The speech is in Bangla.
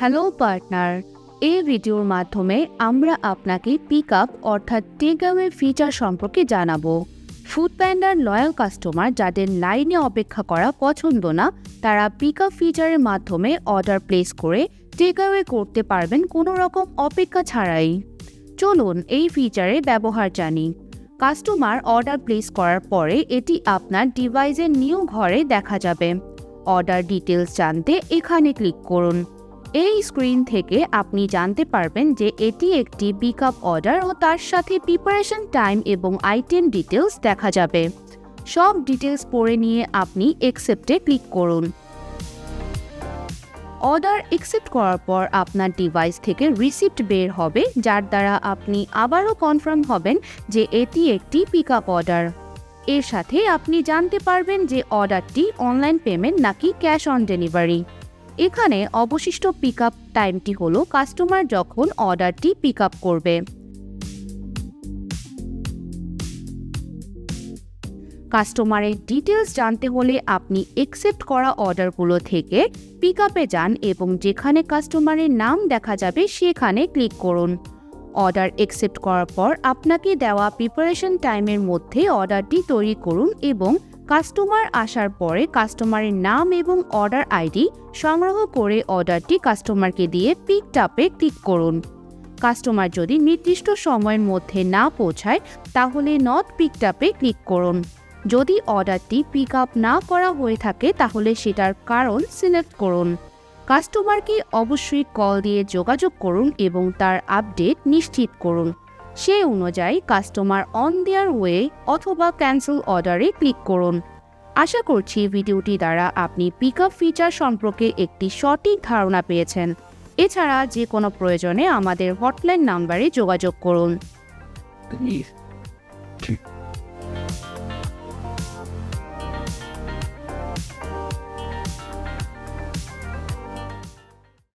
হ্যালো পার্টনার এই ভিডিওর মাধ্যমে আমরা আপনাকে পিক আপ অর্থাৎ টেক অ্যাওয়ে ফিচার সম্পর্কে জানাব। ফুড প্যান্ডার লয়াল কাস্টমার যাদের লাইনে অপেক্ষা করা পছন্দ না, তারা পিক আপ ফিচারের মাধ্যমে অর্ডার প্লেস করে টেক অ্যাওয়ে করতে পারবেন কোনো রকম অপেক্ষা ছাড়াই। চলুন এই ফিচারে ব্যবহার জানি। কাস্টমার অর্ডার প্লেস করার পরে এটি আপনার ডিভাইসের নিউ ঘরে দেখা যাবে। অর্ডার ডিটেলস জানতে এখানে ক্লিক করুন। এই স্ক্রিন থেকে আপনি জানতে পারবেন যে এটি একটি পিক আপ অর্ডার ও তার সাথে প্রিপারেশন টাইম এবং আইটেম ডিটেলস দেখা যাবে। সব ডিটেলস পড়ে নিয়ে আপনি একসেপ্টে ক্লিক করুন। অর্ডার একসেপ্ট করার পর আপনার ডিভাইস থেকে রিসিপ্ট বের হবে, যার দ্বারা আপনি আবারও কনফার্ম হবেন যে এটি একটি পিক আপ অর্ডার এর সাথে আপনি জানতে পারবেন যে অর্ডারটি অনলাইন পেমেন্ট নাকি ক্যাশ অন ডেলিভারি এখানে অবশিষ্ট পিক আপ টাইমটি হলো কাস্টমার যখন অর্ডারটি পিক আপ করবে। কাস্টমারের ডিটেলস জানতে হলে আপনি একসেপ্ট করা অর্ডারগুলো থেকে পিক আপে যান এবং যেখানে কাস্টমারের নাম দেখা যাবে সেখানে ক্লিক করুন। অর্ডার একসেপ্ট করার পর আপনাকে দেওয়া প্রিপারেশন টাইমের মধ্যে অর্ডারটি তৈরি করুন এবং কাস্টমার আসার পরে কাস্টমারের নাম এবং অর্ডার আইডি সংগ্রহ করে অর্ডারটি কাস্টমারকে দিয়ে পিক টাপে ক্লিক করুন। কাস্টমার যদি নির্দিষ্ট সময়ের মধ্যে না পৌঁছায়, তাহলে নট পিক টাপে ক্লিক করুন। যদি অর্ডারটি পিক আপ না করা হয়ে থাকে, তাহলে সেটার কারণ সিলেক্ট করুন। কাস্টমারকে অবশ্যই কল দিয়ে যোগাযোগ করুন এবং তার আপডেট নিশ্চিত করুন। সেই অনুযায়ী কাস্টমার অন দেয়ার ওয়ে অথবা ক্যান্সেল অর্ডারে ক্লিক করুন। আশা করছি ভিডিওটি দ্বারা আপনি পিক আপ ফিচার সম্পর্কে একটি সঠিক ধারণা পেয়েছেন। এছাড়া যে কোনো প্রয়োজনে আমাদের হটলাইন নাম্বারে যোগাযোগ করুন।